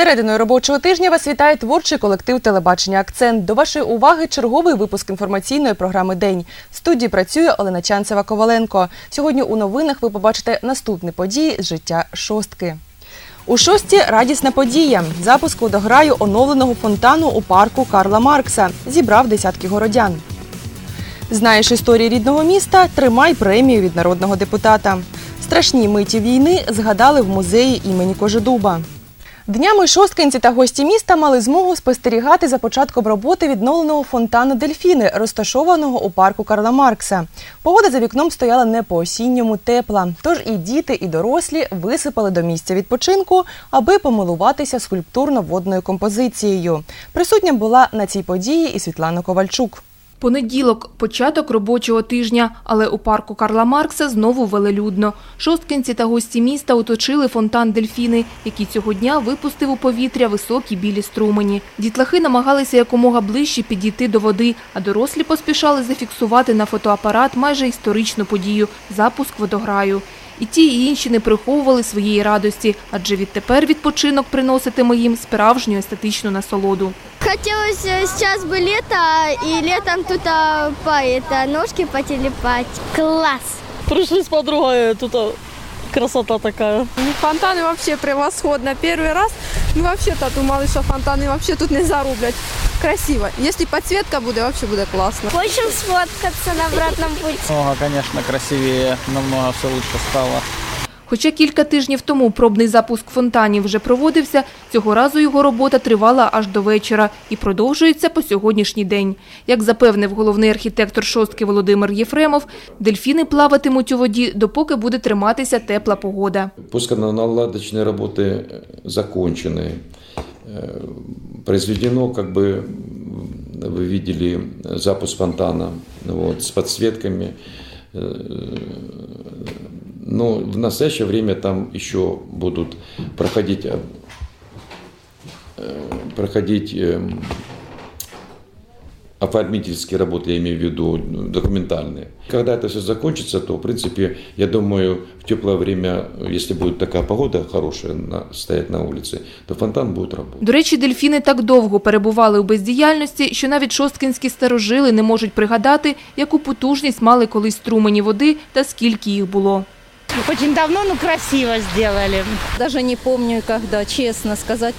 Серединою робочого тижня вас вітає творчий колектив телебачення Акцент. До вашої уваги черговий випуск інформаційної програми День. В студії працює Олена Чанцева Коваленко. Сьогодні у новинах ви побачите наступні події з життя шостки. У шості радісна подія. Запуск водограю оновленого фонтану у парку Карла Маркса зібрав десятки городян. Знаєш історії рідного міста? Тримай премію від народного депутата. Страшні миті війни згадали в музеї імені Кожедуба. Днями шосткинці та гості міста мали змогу спостерігати за початком роботи відновленого фонтану Дельфіни, розташованого у парку Карла Маркса. Погода за вікном стояла не по осінньому тепла, тож і діти, і дорослі висипали до місця відпочинку, аби помилуватися скульптурно-водною композицією. Присутня була на цій події і Світлана Ковальчук. Понеділок, початок робочого тижня, але у парку Карла Маркса знову велелюдно. Шосткинці та гості міста оточили фонтан дельфіни, який цього дня випустив у повітря високі білі струмені. Дітлахи намагалися якомога ближче підійти до води, а дорослі поспішали зафіксувати на фотоапарат майже історичну подію – запуск водограю. І ті, і інші не приховували своєї радості, адже відтепер відпочинок приноситиме їм справжню естетичну насолоду. Хотелось э, сейчас бы лето, и летом тут а, по это, ножки потелепать. Класс! Пришли с подругой, тут а, красота такая. Фонтаны вообще превосходно. Первый раз мы вообще-то думали, что фонтаны вообще тут не зарублять. Красиво. Если подсветка будет, вообще будет классно. Хочем сфоткаться на обратном пути. Много, конечно, красивее, намного все лучше стало. Хоча кілька тижнів тому пробний запуск фонтанів вже проводився, цього разу його робота тривала аж до вечора і продовжується по сьогоднішній день. Як запевнив головний архітектор шостки Володимир Єфремов, дельфіни плаватимуть у воді, допоки буде триматися тепла погода. Пусконаладочные работы э, закончены. Э, Произведено, как бы м, вы видели, запуск фонтана вот, с подсветками. Э, Но в настоящее время там еще будут проходить, э, э, проходить эм, оформительские работы, я имею в виду ну, документальные. Когда это все закончится, то, в принципе, я думаю, в теплое время, если будет такая погода хорошая на, стоять на улице, то фонтан будет работать. До речі, дельфіни так довго перебували у бездіяльності, що навіть шосткинські старожили не можуть пригадати, яку потужність мали колись струмені води та скільки їх було. Очень давно, но красиво сделали. Даже не помню, когда, честно сказать.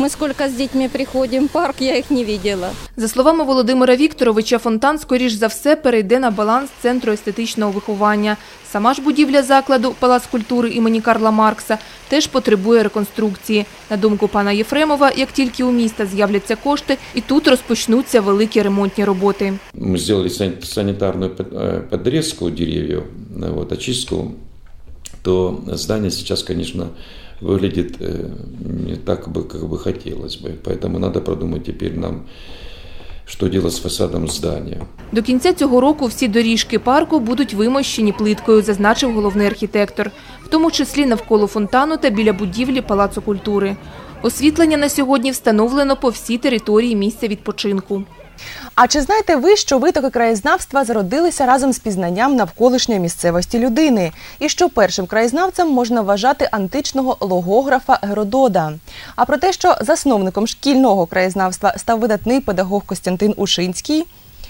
Мы сколько с детьми приходим в парк, я их не видела. За словами Володимира Вікторовича, фонтан, скоріш за все, перейде на баланс Центру естетичного виховання. Сама ж будівля закладу Палац культури імені Карла Маркса теж потребує реконструкції. На думку пана Єфремова, як тільки у міста з'являться кошти, і тут розпочнуться великі ремонтні роботи. Мы сделали сан- санитарную под- э, подрезку деревьев, э, вот, очистку, то здание сейчас, конечно, выглядит э, не так, бы, как бы хотелось бы. Поэтому надо продумать теперь нам, что делать с фасадом здания. До кінця цього року всі доріжки парку будуть вимощені плиткою, зазначив головний архітектор, в тому числі навколо фонтану та біля будівлі Палацу культури. Освітлення на сьогодні встановлено по всій території місця відпочинку. А чи знаєте ви, що витоки краєзнавства зародилися разом з пізнанням навколишньої місцевості людини? І що першим краєзнавцем можна вважати античного логографа Геродода? А про те, що засновником шкільного краєзнавства став видатний педагог Костянтин Ушинський?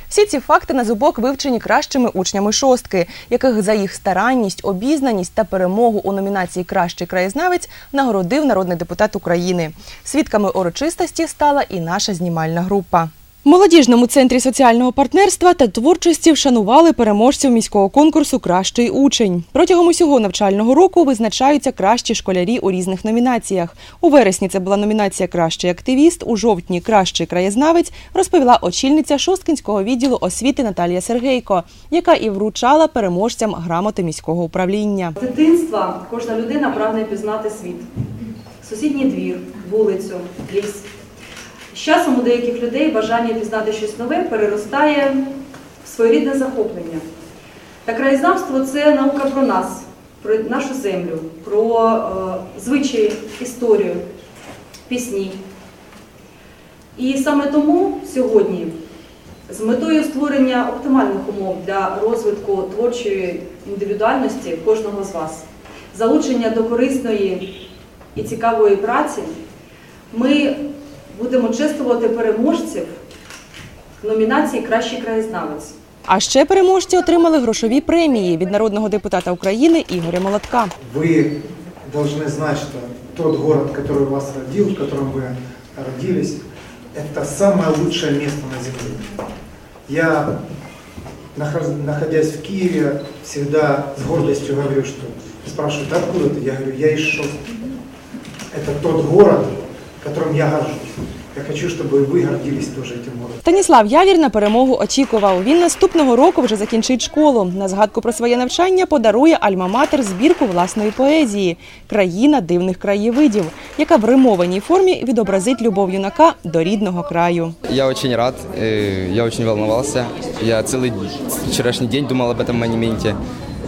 Всі ці факти на зубок вивчені кращими учнями шостки, яких за їх старанність, обізнаність та перемогу у номінації Кращий краєзнавець нагородив народний депутат України. Свідками урочистості стала і наша знімальна група. В молодіжному центрі соціального партнерства та творчості вшанували переможців міського конкурсу Кращий учень. Протягом усього навчального року визначаються кращі школярі у різних номінаціях. У вересні це була номінація Кращий активіст, у жовтні Кращий краєзнавець, розповіла очільниця Шосткинського відділу освіти Наталія Сергейко, яка і вручала переможцям грамоти міського управління. З дитинства кожна людина прагне пізнати світ. Сусідній двір, вулицю, ліс. З часом у деяких людей бажання пізнати щось нове переростає в своєрідне захоплення. Та краєзнавство це наука про нас, про нашу землю, про е, звичаї, історію, пісні. І саме тому сьогодні, з метою створення оптимальних умов для розвитку творчої індивідуальності кожного з вас, залучення до корисної і цікавої праці, ми будемо чествувати переможців в номінації Кращий краєзнавець. А ще переможці отримали грошові премії від народного депутата України Ігоря Молотка. Вы должны знать, что тот город, который вас родил, в котором вы родились, это самое лучшее место на земле. Я, нахож- находясь в Киеве, всегда с гордостью говорю, что спрашивают, откуда ты? Я говорю, я из Шостки. Это тот город, которым я горжусь. Я хочу, чтобы вы гордились тоже этим городом. Станіслав Явір на перемогу очікував. Він наступного року вже закінчить школу. На згадку про своє навчання подарує Альма-Матер збірку власної поезії Країна дивних краєвидів, яка в римованій формі відобразить любов юнака до рідного краю. Я очень рад, э, я очень волновался. Я целый вчерашний день думал об этом моменте.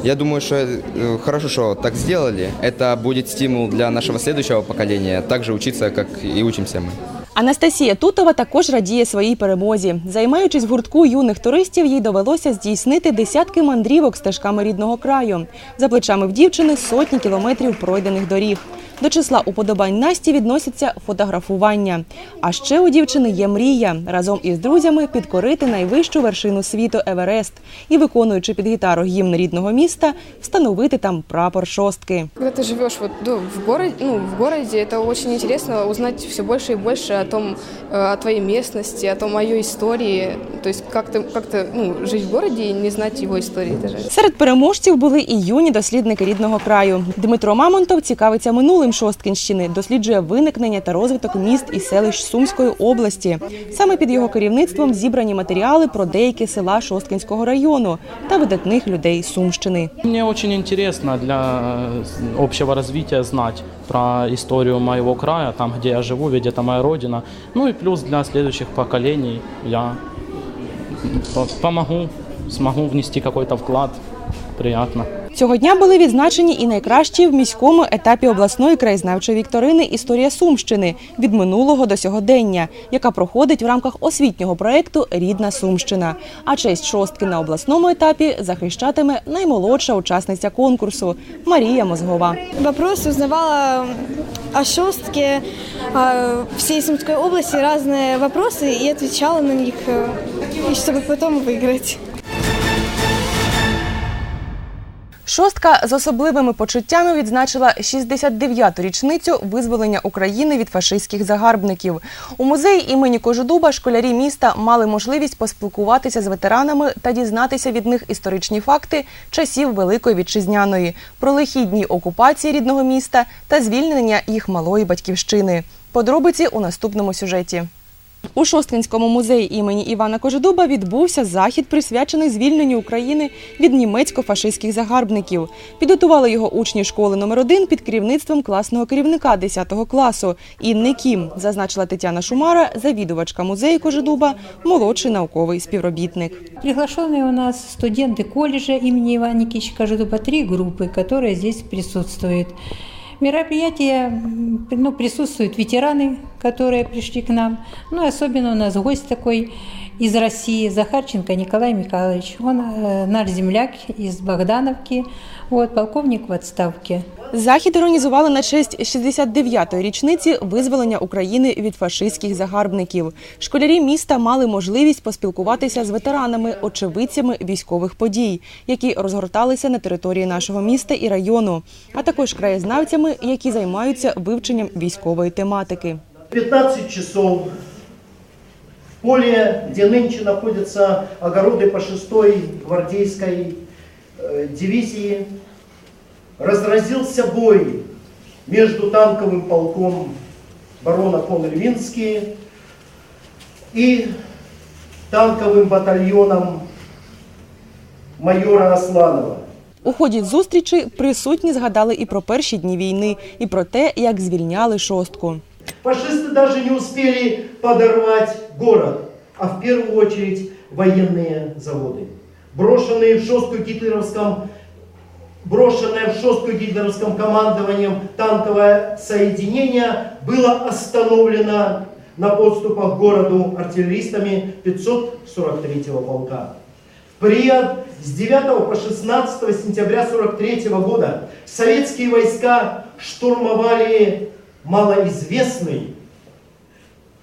Я думаю, что э, хорошо, что так сделали. Это будет стимул для нашего следующего поколения также учиться, как и учимся мы. Анастасія Тутова також радіє своїй перемозі. Займаючись в гуртку юних туристів, їй довелося здійснити десятки мандрівок стежками рідного краю. За плечами в дівчини сотні кілометрів пройдених доріг. До числа уподобань Насті відносяться фотографування. А ще у дівчини є мрія разом із друзями підкорити найвищу вершину світу Еверест і, виконуючи під гітару гімн рідного міста, встановити там прапор шостки. Когда ты живешь вот ну, в городе, ну, в городе, это очень интересно узнать все больше и больше о том, э, о твоей местности, о том, о ее истории. То есть как-то, как-то ну, жить в городе и не знать его истории даже. Серед переможців були і юні дослідники рідного краю. Дмитро Мамонтов цікавиться минулим Шосткінщини, досліджує виникнення та розвиток міст і селищ Сумської області. Саме під його керівництвом зібрані матеріали про деякі села Шосткінського району та видатних людей Сумщини. Мне очень интересно для э, общего развития знать про историю моего края, там, где я живу, ведь это моя родина. Ну и плюс для следующих поколений я по- помогу, смогу внести какой-то вклад. Приятно. Цього дня були відзначені і найкращі в міському етапі обласної краєзнавчої вікторини Історія Сумщини від минулого до сьогодення, яка проходить в рамках освітнього проєкту Рідна Сумщина. А честь шостки на обласному етапі захищатиме наймолодша учасниця конкурсу Марія Мозгова. Вопрос узнавала о шостке о всей Сумской области, разные вопросы и отвечала на них, э, и чтобы потом выиграть. Шостка з особливими почуттями відзначила 69-ту річницю визволення України від фашистських загарбників. У музеї імені Кожедуба школярі міста мали можливість поспілкуватися з ветеранами та дізнатися від них історичні факти часів Великої Вітчизняної, про лихі дні окупації рідного міста та звільнення їх малої батьківщини. Подробиці у наступному сюжеті. У Шосткинському музеї імені Івана Кожедуба відбувся захід, присвячений звільненню України від німецько-фашистських загарбників. Підготували його учні школи номер 1 під керівництвом класного керівника 10 класу Інни Кім, зазначила Тетяна Шумара, завідувачка музею Кожедуба, молодший науковий співробітник. Приглашенные у нас студенты колледжа имени Ивана Никитича Кожедуба, три группы, которые здесь присутствуют. Мероприятие ну, присутствуют ветераны, которые пришли к нам. Ну особенно у нас гость такой из России, Захарченко Николай Михайлович. Он э, наш земляк из Богдановки, вот, полковник в отставке. Захід організували на честь 69-ї річниці визволення України від фашистських загарбників. Школярі міста мали можливість поспілкуватися з ветеранами, очевидцями військових подій, які розгорталися на території нашого міста і району, а також краєзнавцями, які займаються вивченням військової тематики. 15 часов в поле, где нынче находятся огороды по 6-й гвардейской э, дивизии, разразился бой между танковым полком барона фон Львинский и танковым батальоном майора Асланова. У ході зустрічі присутні згадали і про перші дні війни, і про те, як звільняли шостку. Фашисты даже не успели подорвать город, а в первую очередь военные заводы. Брошенные в шостку гитлеровском, брошенное в шостку гитлеровском командованием танковое соединение было остановлено на подступах к городу артиллеристами 543-го полка. В период с 9 по 16 сентября 43 года советские войска штурмовали малоизвестный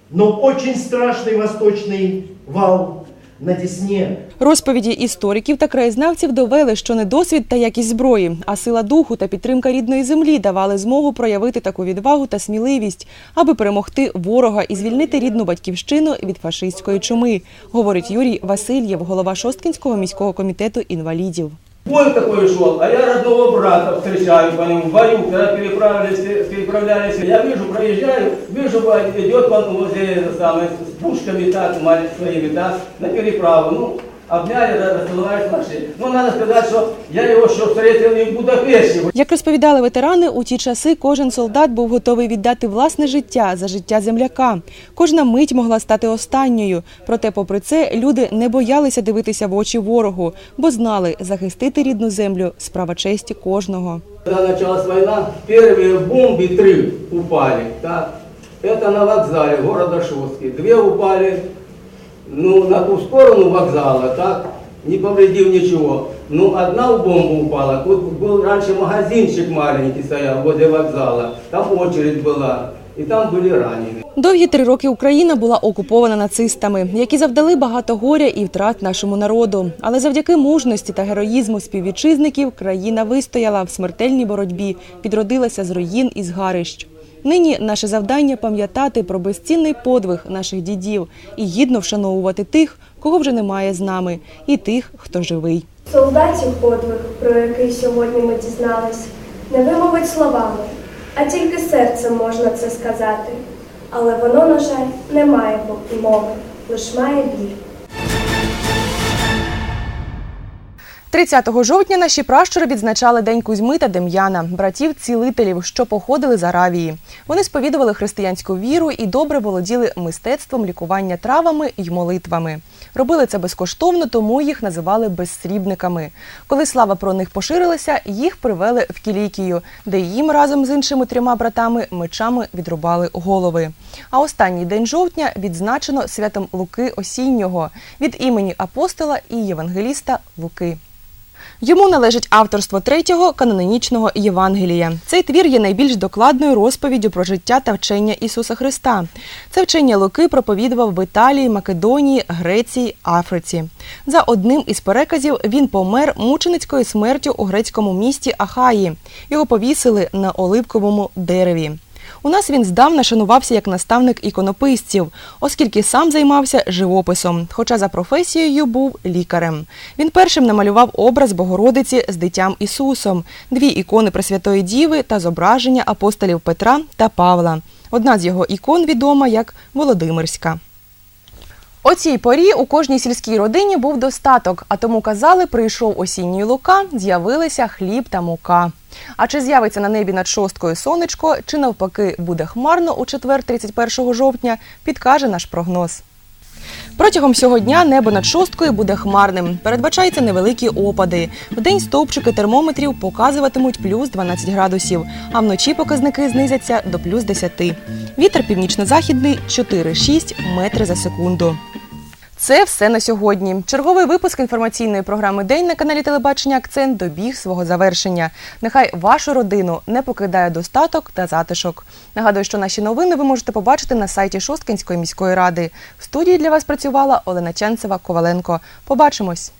но очень страшный восточный вал на Дісні. Розповіді істориків та краєзнавців довели, що не досвід та якість зброї, а сила духу та підтримка рідної землі давали змогу проявити таку відвагу та сміливість, аби перемогти ворога і звільнити рідну батьківщину від фашистської чуми, говорить Юрій Васильєв, голова Шосткінського міського комітету інвалідів. Бой такой шел, а я родного брата встречаю по нему в бою, когда переправились, переправлялись. Я вижу, проезжаю, вижу, идет он возле это самое, с пушками так, своими, да, на переправу. Ну, обняли, да, расцеловались, нашли. Ну, надо сказать, что я его еще встретил и в Будапеште. Як розповідали ветерани, у ті часи кожен солдат був готовий віддати власне життя за життя земляка. Кожна мить могла стати останньою. Проте, попри це, люди не боялися дивитися в очі ворогу, бо знали, захистити рідну землю справа честі кожного. Когда началась война, первые бомбы три упали, так. Это на вокзале города Шостки. Две упали, ну, на ту сторону вокзала, так, не повредив ничего. Ну, одна бомба упала. Тут был раньше магазинчик маленький стоял возле вокзала. Там очередь была. И там были раненые. Довгі три роки Україна була окупована нацистами, які завдали багато горя і втрат нашому народу. Але завдяки мужності та героїзму співвітчизників країна вистояла в смертельній боротьбі, відродилася з руїн і згарищ. Нині наше завдання пам'ятати про безцінний подвиг наших дідів і гідно вшановувати тих, кого вже немає з нами, і тих, хто живий. Солдатів подвиг, про який сьогодні ми дізнались, не вимовить словами, а тільки серцем можна це сказати. Але воно, на жаль, не має мови, лиш має біль. 30 жовтня наші пращури відзначали День Кузьми та Дем'яна, братів-цілителів, що походили з Аравії. Вони сповідували християнську віру і добре володіли мистецтвом лікування травами й молитвами. Робили це безкоштовно, тому їх називали безсрібниками. Коли слава про них поширилася, їх привели в Кілікію, де їм разом з іншими трьома братами мечами відрубали голови. А останній день жовтня відзначено святом Луки Осіннього від імені апостола і євангеліста Луки. Йому належить авторство третього канонічного Євангелія. Цей твір є найбільш докладною розповіддю про життя та вчення Ісуса Христа. Це вчення Луки проповідував в Італії, Македонії, Греції, Африці. За одним із переказів він помер мученицькою смертю у грецькому місті Ахаї. Його повісили на оливковому дереві. У нас він здавна шанувався як наставник іконописців, оскільки сам займався живописом, хоча за професією був лікарем. Він першим намалював образ Богородиці з дитям Ісусом, дві ікони Пресвятої Діви та зображення апостолів Петра та Павла. Одна з його ікон відома як Володимирська. О цій порі у кожній сільській родині був достаток, а тому казали, прийшов осінній лука, з'явилися хліб та мука. А чи з'явиться на небі над шосткою сонечко, чи навпаки буде хмарно у четвер, 31 жовтня, підкаже наш прогноз. Протягом всього дня небо над шосткою буде хмарним. Передбачаються невеликі опади. Вдень стовпчики термометрів показуватимуть плюс 12 градусів, а вночі показники знизяться до плюс 10. Вітер північно-західний 4-6 метри за секунду. Це все на сьогодні. Черговий випуск інформаційної програми День на каналі Телебачення Акцент добіг свого завершення. Нехай вашу родину не покидає достаток та затишок. Нагадую, що наші новини ви можете побачити на сайті Шосткинської міської ради. В студії для вас працювала Олена Ченцева Коваленко. Побачимось.